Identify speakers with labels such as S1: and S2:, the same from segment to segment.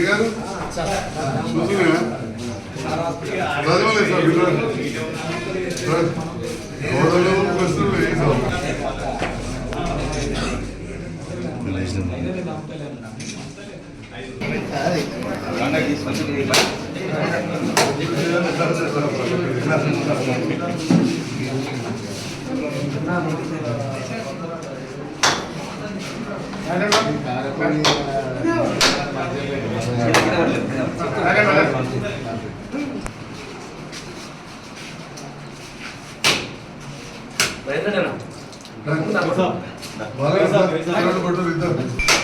S1: గారు చూస్తున్నాయా చదవలేదు సార్ గోడలు ప్రశ్నలు వేసాం വേദന വേദന കൊടുത്തു വിദ്യ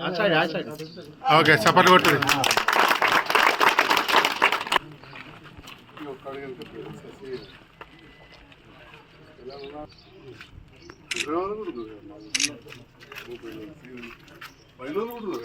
S1: ಆಚಾರ್ಯ ಆಚಾರ್ಯ ಓಕೆ ಸಪೋರ್ಟ್ ಕೊಡ್ತೀವಿ
S2: ಬೈಲೂರು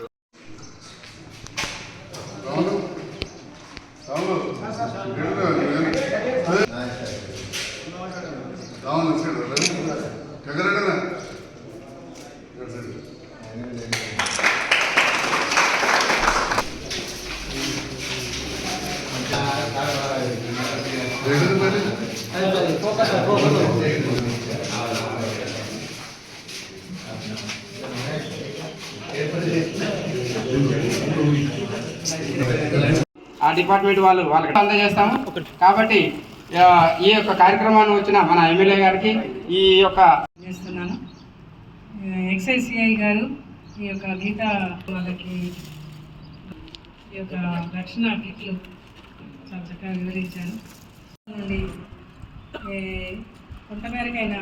S2: డిపార్ట్మెంట్ వాళ్ళు వాళ్ళకి అందజేస్తాము కాబట్టి ఈ యొక్క కార్యక్రమాన్ని వచ్చిన మన ఎమ్మెల్యే గారికి ఈ యొక్క
S3: చేస్తున్నాను. ఎక్సైజ్ సిఐ గారు ఈ యొక్క గీత వాళ్ళకి ఈ యొక్క రక్షణ కిట్లు చాలా చక్కగా వివరించారు. నుండి ఏ, కొంతమేరకైనా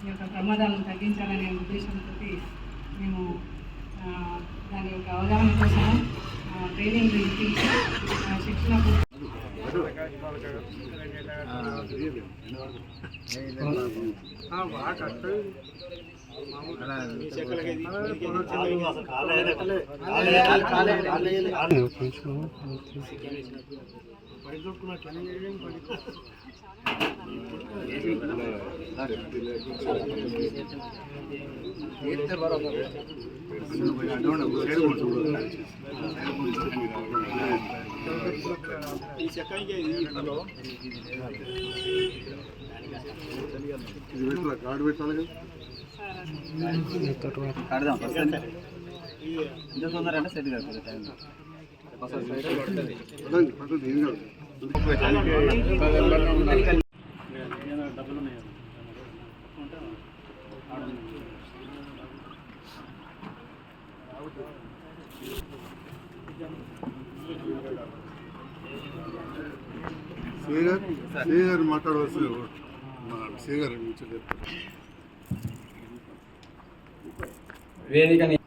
S3: ఈ యొక్క ప్రమాదాలను తగ్గించాలనే ఉద్దేశంతో మేము దాని యొక్క అవగాహన కోసం ఆ, ట్రైనింగ్ ఇప్పించి శిక్షణ
S1: ఇది కార్డు పెట్టాలి కదా పదండి, పదండి, ఏం కాదు. సే గారు సే గారు శ్రీగారు మన సే గారు నుంచి
S2: వేదికని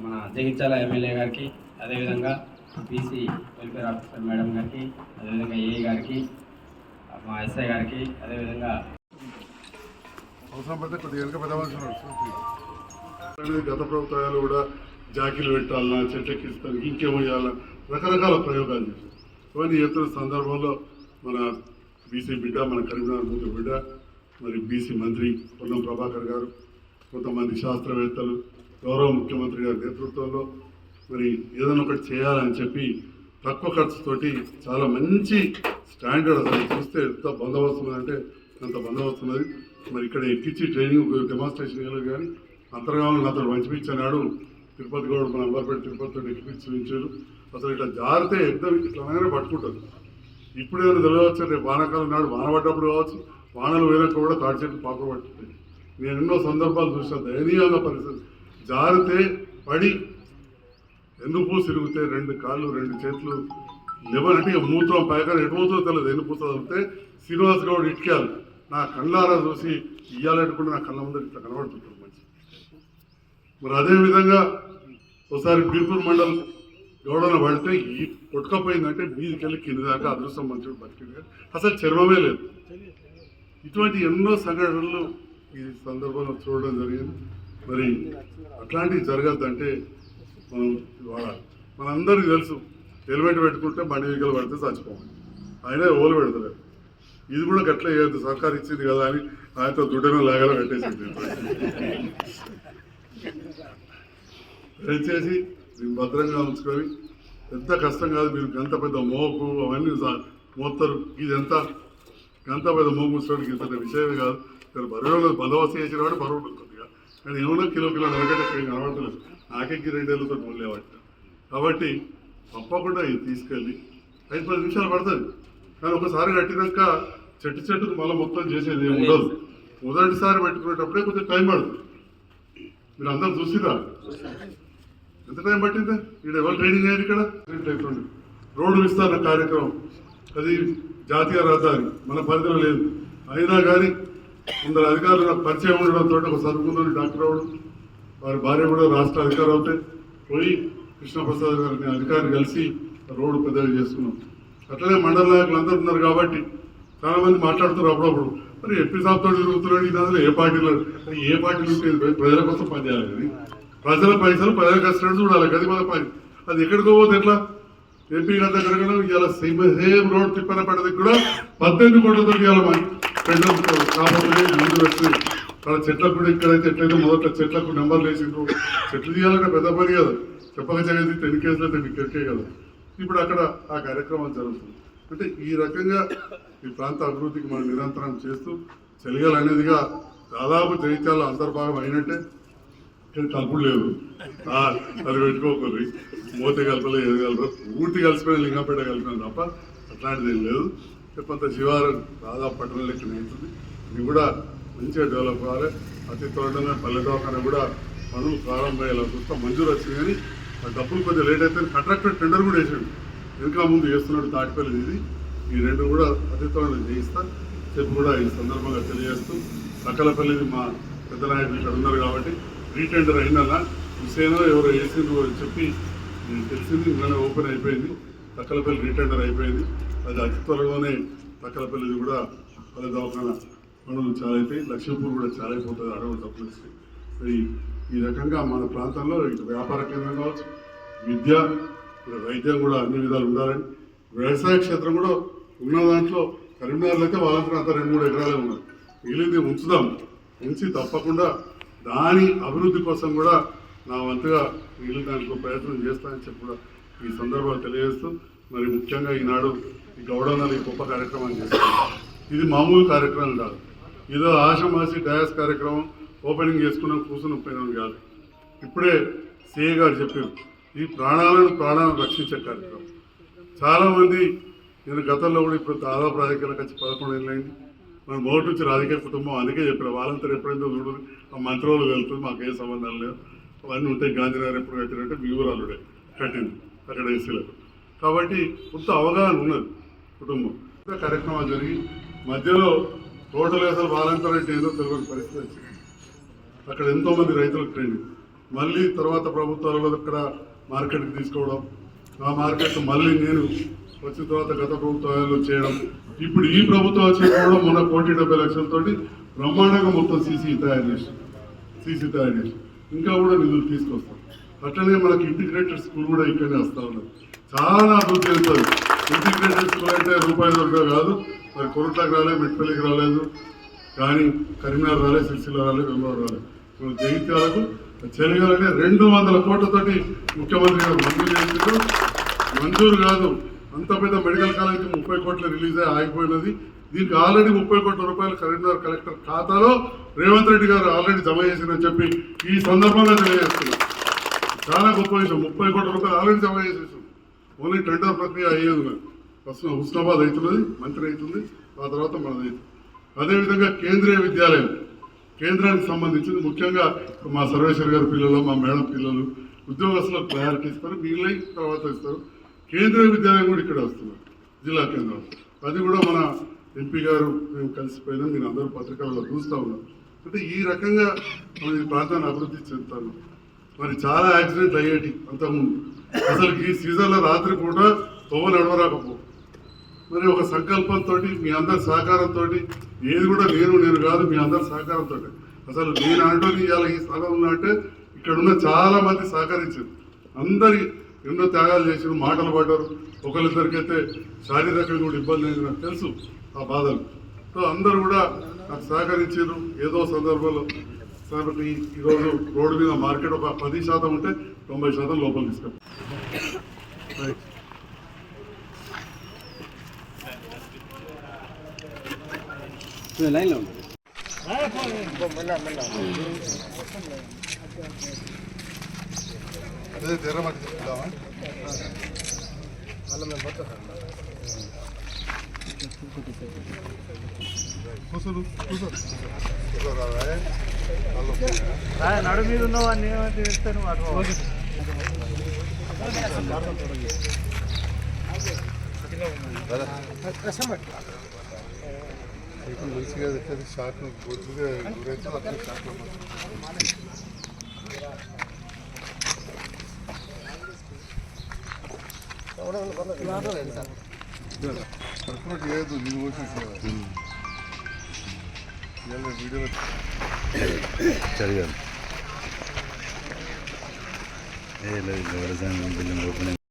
S2: మన జగించాల ఎమ్మెల్యే గారికి అదేవిధంగా బీసీ వెల్ఫేర్ ఆఫీసర్ మేడం గారికి అదేవిధంగా ఏఈ గారికి మా ఎస్ఐ గారికి అదేవిధంగా
S1: అవసరం పడితే కొద్దిగా వెనక పెద్దవలసిన గత ప్రభుత్వాలు కూడా జాకీలు పెట్టాలన్నా చెట్టెక్కిస్తాను ఇంకేమో చేయాలన్నా రకరకాల ప్రయోగాలు చేశారు. ఇవన్నీ చేస్తున్న సందర్భంలో మన బీసీ బిడ్డ మన కరీంనగర్ బూత్ బిడ్డ మరి బీసీ మంత్రి పొన్నం ప్రభాకర్ గారు కొంతమంది శాస్త్రవేత్తలు గౌరవ ముఖ్యమంత్రి గారి నేతృత్వంలో మరి ఏదైనా ఒకటి చేయాలని చెప్పి తక్కువ ఖర్చుతోటి చాలా మంచి స్టాండర్డ్ అది చూస్తే ఎంత బందోబస్తు అంటే అంత బందోబస్తు ఉన్నది. మరి ఇక్కడ ఎక్కించి ట్రైనింగ్ డెమాన్స్ట్రేషన్ ఇవ్వలేదు కానీ అంతర్గామంలో అతను పంచిపించినాడు తిరుపతి గౌడ్ మన అంబర్పేట తిరుపతితో ఎక్కిపించారు అసలు ఇట్లా జారితే ఎగ్దం ఇట్లానే పట్టుకుంటుంది. ఇప్పుడు ఏదైనా తెలియవచ్చు? రేపు వానాకాలం నాడు వాన పడ్డప్పుడు కావచ్చు వానలు పోయినప్పుడు కూడా తాటి చెట్టు పాపలు పట్టుకుంటాయి. నేను ఎన్నో సందర్భాలు చూసిన దయనీయంగా పరిస్థితి జారితే పడి ఎన్నుపూ సిరిగితే రెండు కాళ్ళు రెండు చేతులు లేవనంటే మూత్రం పైగా ఎటుపోతుందో తెలియదు. ఎన్నుపూస తిరిగితే శ్రీనివాస్ గౌడ్ ఇటుకాలు నా కళ్ళారా చూసి ఇయ్యాలనుకుంటే నా కళ్ళ ముందర ఇట్లా కనబడుతుంటారు మంచి మరి అదేవిధంగా ఒకసారి బీర్పూర్ మండలం గౌడన పడితే ఈ కొట్టుకపోయిందంటే మీదికెళ్ళి కింద దాకా అదృష్టం మంచిగా బతికింది అసలు చర్మమే లేదు. ఇటువంటి ఎన్నో సంఘటనలు ఈ సందర్భంలో చూడడం జరిగింది. మరి అట్లాంటివి జరగద్దంటే మనం మనందరికీ తెలుసు హెల్మెట్ పెట్టుకుంటే బండి వెహికల్ పడితే చచ్చిపోవాలి. అయినా ఓలు పెడతలేదు ఇది కూడా గట్ల చేయొద్దు సర్కార్ ఇచ్చింది కదా అని ఆయనతో దుడ్డను లాగలో పెట్టేసింది. దయచేసి దీన్ని భద్రంగా ఉంచుకొని ఎంత కష్టం కాదు మీరు ఎంత పెద్ద మోపు అవన్నీ మోస్తారు ఇది ఎంత? ఎంత పెద్ద మోపు ముచ్చడానికి ఇంత విషయమే కాదు. ఇక్కడ బరువులో బందోబస్తు చేసిన వాడు బరువు ఉంటుంది కానీ ఏమైనా కిలో కిలో నరగట్ట కనబడతలేదు నాకెక్కి రెండేళ్ళతో మొదలేవాట కాబట్టి తప్పకుండా ఇది తీసుకెళ్ళి ఐదు పది నిమిషాలు పడుతుంది. కానీ ఒకసారి కట్టినాక చెట్టు చెట్టుకు మళ్ళీ మొత్తం చేసేది ఏమి ఉండదు. మొదటిసారి పెట్టుకునేటప్పుడే కొంచెం టైం పడుతుంది. మీరు అందరూ చూసిరా? ఎంత టైం పట్టిందా? ఇక్కడ ఎవరు ట్రైనింగ్ అయ్యారు ఇక్కడ? అవుతుంది రోడ్డు విస్తరణ కార్యక్రమం. అది జాతీయ రహదారి. మన పరిధిలో లేదు. అయినా కానీ కొందరు అధికారులు నాకు పరిచయం ఉండడంతో ఒక చదువుకున్న డాక్టర్ అవడం వారి భార్య కూడా రాష్ట్ర అధికారి అవుతే పోయి కృష్ణప్రసాద్ గారిని అధికారి కలిసి రోడ్డు పెద్దగా చేసుకున్నాం. అట్లనే మండల నాయకులు అందరూ ఉన్నారు కాబట్టి చాలామంది మాట్లాడుతారు మాట్లాడుతున్నారు అప్పుడప్పుడు. మరి ఎంపీ సాబ్తో జరుగుతున్నాడు ఇది అసలు ఏ పార్టీలో ఏ పార్టీలు ప్రజల కోసం పనిచేయాలి కానీ ప్రజల పైసలు ప్రజల కష్టాలు చూడాలి అది మన పని. అది ఎక్కడికో పోతే ఎట్లా? ఎంపీ గారి దగ్గర కూడా ఇవాళ సేమ్ సేమ్ రోడ్ తిప్పనపడ్డది కూడా పద్దెనిమిది కోట్లతో ఇవాళ మన పెట్రోల్ కాబట్టి ముందు వచ్చి మన చెట్లకు కూడా ఇక్కడైతే ఎట్లయితే మొదట చెట్లకు నెంబర్లు వేసిండ్రు చెట్లు తీయాలంటే పెద్ద పని కదా. చెప్పక చదివి టెన్ కేసులు అయితే మీకు ఎక్కే కదా. ఇప్పుడు అక్కడ ఆ కార్యక్రమం జరుగుతుంది. అంటే ఈ రకంగా ఈ ప్రాంత అభివృద్ధికి మనం నిరంతరం చేస్తూ చెలియాలి అనేదిగా దాదాపు జయించాల అంతర్భాగం అయినట్టే. కలుపులు లేదు అది పెట్టుకోకూడదు మూత కలపలే ఏది కలరు పూర్తి కలిసిపోయిన లింగంపేట కలిపిన తప్ప అట్లాంటిది ఏం లేదు. కొంత శివారు దాదాపు పట్టణం లెక్కన అవుతుంది ఇది కూడా మంచిగా డెవలప్ కావాలి. అతి త్వరలోనే పల్లె దవాఖాన కూడా పనులు ప్రారంభమయ్యేలా చూస్తాం. మంజూరు వచ్చింది కానీ ఆ డబ్బులు కొద్దిగా లేట్ అయితే కంట్రాక్టర్ టెండర్ కూడా వేసాడు. ఇంకా ముందు చేస్తున్నాడు తాటిపల్లి ఇది ఈ రెండు కూడా అతి త్వరలో చేయిస్తా. చెప్పి కూడా ఈ సందర్భంగా తెలియజేస్తూ సకలపల్లిది మా పెద్ద నాయకులు ఇక్కడ ఉన్నారు కాబట్టి రీటెండర్ అయిందన్నా హుసేనో ఎవరో వేసిందో అని చెప్పి నేను తెలిసింది. ఇంకా ఓపెన్ అయిపోయింది. తక్కలపల్లి రీటెండర్ అయిపోయింది. అది అతి త్వరలోనే తక్కలపల్లిది కూడా పల్లె దవాఖాన పనులు చాలా అవుతాయి లక్ష్మీపూర్ కూడా చాలా అయిపోతుంది అడవులు డబ్బులు మరి ఈ ఈ రకంగా మన ప్రాంతంలో ఇటు వ్యాపార కేంద్రం కావచ్చు విద్య వైద్యం కూడా అన్ని విధాలు ఉండాలని వ్యవసాయ క్షేత్రం కూడా ఉన్న దాంట్లో కరీంనగర్లో అయితే వాళ్ళంతా అంత రెండు మూడు ఎకరాలే ఉన్నారు మిగిలింది ఉంచుదాం. ఉంచి తప్పకుండా దాని అభివృద్ధి కోసం కూడా నా వంతుగా మిగిలిన దానికి ప్రయత్నం చేస్తానని చెప్పి కూడా ఈ సందర్భాలు తెలియజేస్తూ మరి ముఖ్యంగా ఈనాడు ఈ గౌడన్నది గొప్ప కార్యక్రమాన్ని చేస్తాను ఇది మామూలు కార్యక్రమం కాదు. ఏదో ఆషమాసి డయాస్ కార్యక్రమం ఓపెనింగ్ చేసుకున్నాం కూర్చుని పోయినాం కాదు. ఇప్పుడే సిఏ గారు చెప్పారు ఈ ప్రాణాలను ప్రాణాలను రక్షించే కార్యక్రమం. చాలామంది నేను గతంలో కూడా ఇప్పుడు దాదాపు రాజకీయాలకు వచ్చి పదకొండు ఏళ్ళైంది. మన మొదటి నుంచి రాజకీయ కుటుంబం అందుకే చెప్పారు వాళ్ళంతా ఎప్పుడైతే చూడదు ఆ మంత్రులు వెళ్తుంది మాకు ఏ సంబంధాలు లేవు. అవన్నీ ఉంటాయి గాంధీనగర్ ఎప్పుడు కట్టినట్టే మీ ఊరాలుడే కట్టింది అక్కడ ఏసీలకు కాబట్టి కొంత అవగాహన ఉన్నది కుటుంబం. ఇంకా కార్యక్రమాలు జరిగి మధ్యలో టోటల్ అసలు వాలంటీర్ అంటే ఏదో తెలియని పరిస్థితి వచ్చింది. అక్కడ ఎంతో మంది రైతులకు ట్రైనింగ్. మళ్ళీ తర్వాత ప్రభుత్వాలలో అక్కడ మార్కెట్కి తీసుకోవడం. ఆ మార్కెట్ మళ్ళీ నేను వచ్చిన తర్వాత గత ప్రభుత్వాలలో చేయడం. ఇప్పుడు ఈ ప్రభుత్వం వచ్చి కూడా మొన్న కోటి డెబ్బై లక్షలతోటి బ్రహ్మాండంగా మొత్తం సీసీ తయారు చేసి సీసీ తయారు చేసి ఇంకా కూడా నిధులు తీసుకొస్తాం. అట్లనే మనకి ఇంటిగ్రేటెడ్ స్కూల్ కూడా ఇక్కడనే వస్తా ఉన్నది. చాలా అభివృద్ధి అవుతుంది ఇంటిగ్రేటెడ్ స్కూల్ అంటే రూపాయి దొరక కాదు. మరి కొరట్లకు రాలేదు మెట్పల్లికి రాలేదు కానీ కరీంనగర్ రాలేదు సిరిసిల్ల రాలేదు వెంగళూరు రాలేదు ఇప్పుడు జగిత్యాలకు చెరగాలంటే రెండు వందల కోట్లతోటి ముఖ్యమంత్రి గారు మంజూరు చేసిండ్రు మంజూరు కాదు అంత పెద్ద మెడికల్ కాలేజ్ ముప్పై కోట్లు రిలీజ్ అయ్యి ఆగిపోయినది. దీనికి ఆల్రెడీ ముప్పై కోట్ల రూపాయలు కరీంనగర్ కలెక్టర్ ఖాతాలో రేవంత్ రెడ్డి గారు ఆల్రెడీ జమ చేసిందని చెప్పి ఈ సందర్భంగా తెలియజేస్తున్నారు చాలా గొప్ప విషయం. ముప్పై కోట్ల రూపాయలు ఆల్రెడీ జమ చేసేసాం ఓన్లీ టెండర్ ప్రక్రియ అయ్యేది నాకు ఫస్ట్ హుస్నాబాద్ అవుతున్నది మంత్రి అవుతుంది ఆ తర్వాత మనది అదేవిధంగా కేంద్రీయ విద్యాలయం కేంద్రానికి సంబంధించింది ముఖ్యంగా మా సర్వేశ్వర్ గారి పిల్లలు మా మేడం పిల్లలు ఉద్యోగస్తులకు ప్రయారిటీ ఇస్తారు వీళ్ళై తర్వాత ఇస్తారు. కేంద్రీయ విద్యాలయం కూడా ఇక్కడ వస్తున్నారు జిల్లా కేంద్రం. అది కూడా మన ఎంపీ గారు మేము కలిసిపోయినా మీరు అందరూ పత్రికల్లో చూస్తూ ఉన్నారు అంటే ఈ రకంగా మనం ఈ ప్రాంతాన్ని అభివృద్ధి చెందుతాను మరి చాలా యాక్సిడెంట్ అయ్యేటి అంతకుముందు. అసలు ఈ సీజన్లో రాత్రి పూట తోవ నడవరాకపో మరి ఒక సంకల్పంతో మీ అందరి సహకారంతో ఏది కూడా నేను నేను కాదు మీ అందరి సహకారంతో అసలు నేను అంటూ ఇవాళ ఈ స్థలం ఉన్నా అంటే ఇక్కడ ఉన్న చాలా మంది సహకరించారు. అందరి ఎన్నో త్యాగాలు చేసారు మాటలు పడ్డారు. ఒకరిద్దరికైతే శారీరకంగా కూడా ఇబ్బంది అయింది నాకు తెలుసు ఆ బాధలు. సో అందరూ కూడా నాకు సహకరించారు. ఏదో సందర్భంలో కాబట్టి ఈరోజు రోడ్డు మీద మార్కెట్ ఒక పది శాతం ఉంటే తొంభై శాతం లోపల తీసుకెళ్ళి
S2: లైన్లో
S1: కూర్చోరాదా
S4: నడు మీద ఉన్నవాడిని ఏమంటే చెప్తాను అటు
S1: ఇప్పుడు మంచిగా ఎక్కడ షాక్ గుర్తుగా గురైతే అక్కడ షాక్ పడుకున్నట్టు లేదు
S5: చదివాను ఏ లేదు బిల్డింగ్ ఓపెనింగ్